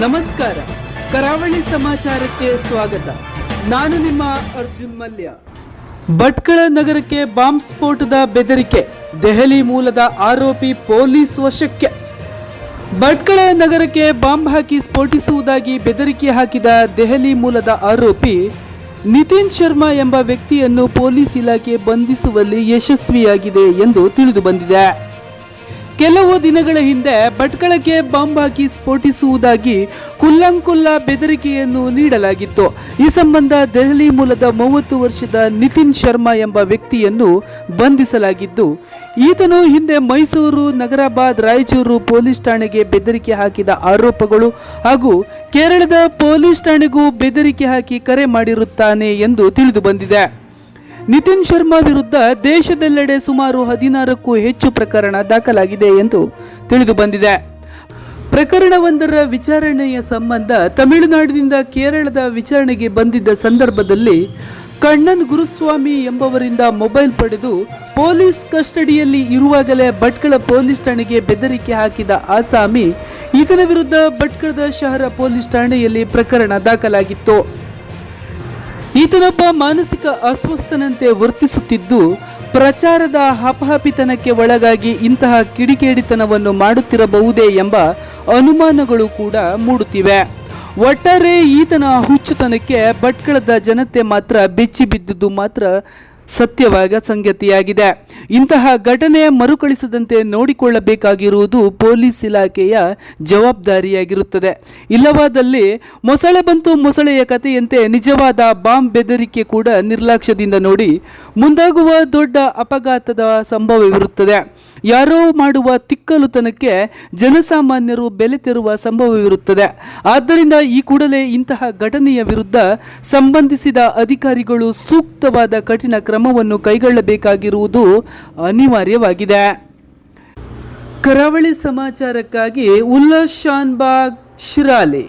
ನಮಸ್ಕಾರ. ಕರಾವಳಿ ಸಮಾಚಾರಕ್ಕೆ ಸ್ವಾಗತ. ನಾನು ನಿಮ್ಮ ಅರ್ಜುನ್ ಮಲ್ಯ. ಭಟ್ಕಳ ನಗರಕ್ಕೆ ಬಾಂಬ್ ಸ್ಫೋಟದ ಬೆದರಿಕೆ, ದೆಹಲಿ ಮೂಲದ ಆರೋಪಿ ಪೊಲೀಸ್ ವಶಕ್ಕೆ. ಭಟ್ಕಳ ನಗರಕ್ಕೆ ಬಾಂಬ್ ಹಾಕಿ ಸ್ಫೋಟಿಸುವುದಾಗಿ ಬೆದರಿಕೆ ಹಾಕಿದ ದೆಹಲಿ ಮೂಲದ ಆರೋಪಿ, ನಿತಿನ್ ಶರ್ಮಾ ಎಂಬ ವ್ಯಕ್ತಿಯನ್ನು ಪೊಲೀಸ್ ಇಲಾಖೆ ಬಂಧಿಸುವಲ್ಲಿ ಯಶಸ್ವಿಯಾಗಿದೆ ಎಂದು ತಿಳಿದು ಬಂದಿದೆ. ಕೆಲವು ದಿನಗಳ ಹಿಂದೆ ಭಟ್ಕಳಕ್ಕೆ ಬಾಂಬ್ ಹಾಕಿ ಸ್ಫೋಟಿಸುವುದಾಗಿ ಕುಲ್ಲಂಕುಲ್ಲ ಬೆದರಿಕೆಯನ್ನು ನೀಡಲಾಗಿತ್ತು. ಈ ಸಂಬಂಧ ದೆಹಲಿ ಮೂಲದ ಮೂವತ್ತು ವರ್ಷದ ನಿತಿನ್ ಶರ್ಮಾ ಎಂಬ ವ್ಯಕ್ತಿಯನ್ನು ಬಂಧಿಸಲಾಗಿದ್ದು, ಈತನು ಹಿಂದೆ ಮೈಸೂರು, ನಗರಾಬಾದ್, ರಾಯಚೂರು ಪೊಲೀಸ್ ಠಾಣೆಗೆ ಬೆದರಿಕೆ ಹಾಕಿದ ಆರೋಪಗಳು ಹಾಗೂ ಕೇರಳದ ಪೊಲೀಸ್ ಠಾಣೆಗೂ ಬೆದರಿಕೆ ಹಾಕಿ ಕರೆ ಮಾಡಿರುತ್ತಾನೆ ಎಂದು ತಿಳಿದು ಬಂದಿದೆ. ನಿತಿನ್ ಶರ್ಮಾ ವಿರುದ್ಧ ದೇಶದೆಲ್ಲೆಡೆ ಸುಮಾರು ಹದಿನಾರಕ್ಕೂ ಹೆಚ್ಚು ಪ್ರಕರಣ ದಾಖಲಾಗಿದೆ ಎಂದು ತಿಳಿದು ಬಂದಿದೆ. ಪ್ರಕರಣವೊಂದರ ವಿಚಾರಣೆಯ ಸಂಬಂಧ ತಮಿಳುನಾಡಿನಿಂದ ಕೇರಳದ ವಿಚಾರಣೆಗೆ ಬಂದಿದ್ದ ಸಂದರ್ಭದಲ್ಲಿ ಕಣ್ಣನ್ ಗುರುಸ್ವಾಮಿ ಎಂಬವರಿಂದ ಮೊಬೈಲ್ ಪಡೆದು ಪೊಲೀಸ್ ಕಸ್ಟಡಿಯಲ್ಲಿ ಇರುವಾಗಲೇ ಭಟ್ಕಳ ಪೊಲೀಸ್ ಠಾಣೆಗೆ ಬೆದರಿಕೆ ಹಾಕಿದ ಆಸಾಮಿ, ಈತನ ವಿರುದ್ಧ ಭಟ್ಕಳದ ಶಹರ ಪೊಲೀಸ್ ಠಾಣೆಯಲ್ಲಿ ಪ್ರಕರಣ ದಾಖಲಾಗಿತ್ತು. ಈತನೊಬ್ಬ ಮಾನಸಿಕ ಅಸ್ವಸ್ಥನಂತೆ ವರ್ತಿಸುತ್ತಿದ್ದು ಪ್ರಚಾರದ ಹಪಹಪಿತನಕ್ಕೆ ಒಳಗಾಗಿ ಇಂತಹ ಕಿಡಿಕೇಡಿತನವನ್ನು ಮಾಡುತ್ತಿರಬಹುದೇ ಎಂಬ ಅನುಮಾನಗಳು ಕೂಡ ಮೂಡುತ್ತಿವೆ. ಒಟ್ಟಾರೆ ಈತನ ಹುಚ್ಚುತನಕ್ಕೆ ಭಟ್ಕಳದ ಜನತೆ ಮಾತ್ರ ಬೆಚ್ಚಿ ಬಿದ್ದುದು ಮಾತ್ರ ಸತ್ಯವಾದ ಸಂಗತಿಯಾಗಿದೆ. ಇಂತಹ ಘಟನೆ ಮರುಕಳಿಸದಂತೆ ನೋಡಿಕೊಳ್ಳಬೇಕಾಗಿರುವುದು ಪೊಲೀಸ್ ಇಲಾಖೆಯ ಜವಾಬ್ದಾರಿಯಾಗಿರುತ್ತದೆ. ಇಲ್ಲವಾದಲ್ಲಿ ಮೊಸಳೆ ಬಂತು ಮೊಸಳೆಯ ಕಥೆಯಂತೆ ನಿಜವಾದ ಬಾಂಬ್ ಬೆದರಿಕೆ ಕೂಡ ನಿರ್ಲಕ್ಷ್ಯದಿಂದ ನೋಡಿ ಮುಂದಾಗುವ ದೊಡ್ಡ ಅಪಘಾತದ ಸಂಭವವಿರುತ್ತದೆ. ಯಾರೋ ಮಾಡುವ ತಿಕ್ಕಲುತನಕ್ಕೆ ಜನಸಾಮಾನ್ಯರು ಬೆಲೆ ತೆರುವ ಸಂಭವವಿರುತ್ತದೆ. ಆದ್ದರಿಂದ ಈ ಕೂಡಲೇ ಇಂತಹ ಘಟನೆಯ ವಿರುದ್ಧ ಸಂಬಂಧಿಸಿದ ಅಧಿಕಾರಿಗಳು ಸೂಕ್ತವಾದ ಕಠಿಣ ಕ್ರಮವನ್ನು ಕೈಗೊಳ್ಳಬೇಕಾಗಿರುವುದು ಅನಿವಾರ್ಯವಾಗಿದೆ. ಕರಾವಳಿ ಸಮಾಚಾರಕ್ಕಾಗಿ ಉಲ್ಲಾಸ್ ಶಾನ್ಬಾಗ್ ಶಿರಾಲಿ.